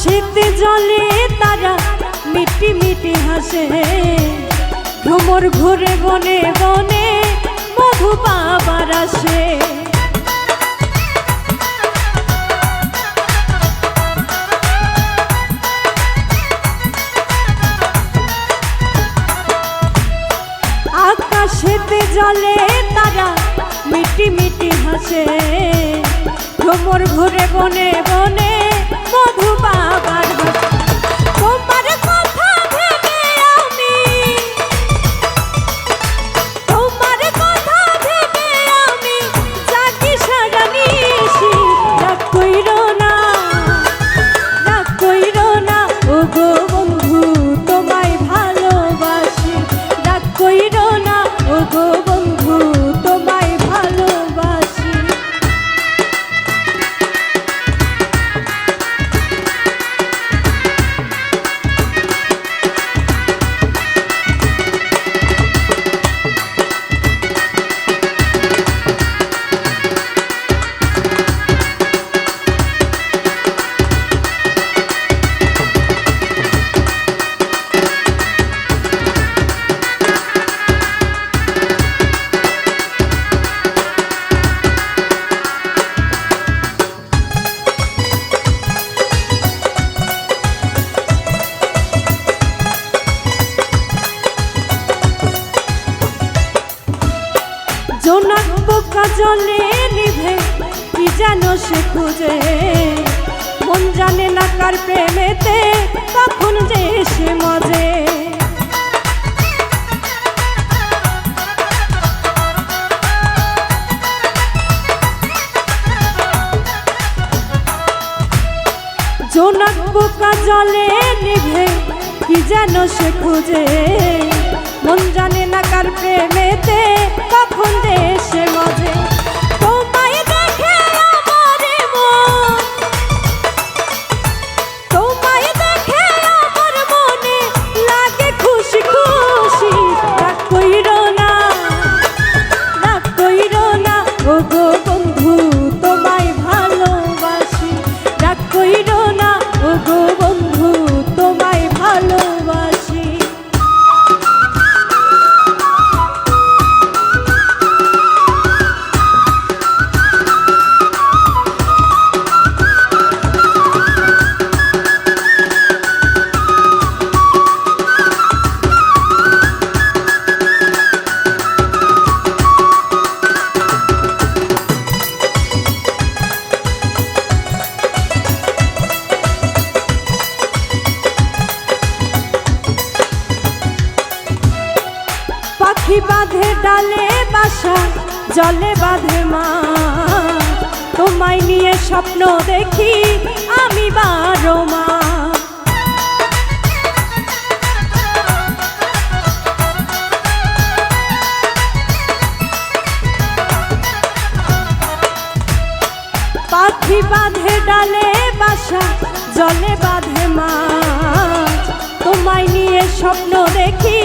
আকাশেতে জলে তারা মিটি মিটি হাসে। ভ্রমর ঘুরে বনে বনে মধু পাবার আসে। আকাশেতে জলে তারা মিটি মিটি হাসে। ভ্রমর ঘুরে বনে বনে মধু বাবার জলে নিভে, কি যেন সে খুঁজে? মন জানে না কার প্রেমেতে তখন যে সে মজে। জোনাক পোকা জলে নিভে, কি যেন সে খুঁজে? মন জানে না কার প্রেমেতে পাখি বাঁধে ডালে বাসা, জলে বাঁধে মা। তোমায় নিয়ে স্বপ্ন দেখি আমি বারো মা। পাখি বাঁধে ডালে বাসা, জলে বাঁধে মাছ তোমায় নিয়ে স্বপ্ন দেখি